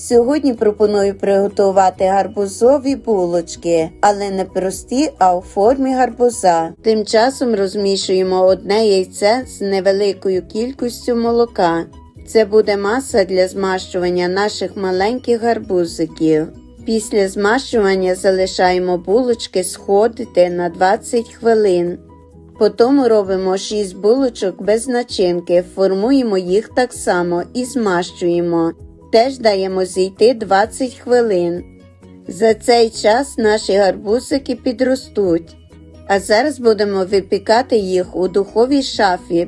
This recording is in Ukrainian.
Сьогодні пропоную приготувати гарбузові булочки, але не прості, а у формі гарбуза. Тим часом розмішуємо одне яйце з невеликою кількістю молока. Це буде маса для змащування наших маленьких гарбузиків. Після змащування залишаємо булочки сходити на 20 хвилин. Потім робимо 6 булочок без начинки, формуємо їх так само і змащуємо. Теж даємо зійти 20 хвилин. За цей час наші гарбузики підростуть. А зараз будемо випікати їх у духовій шафі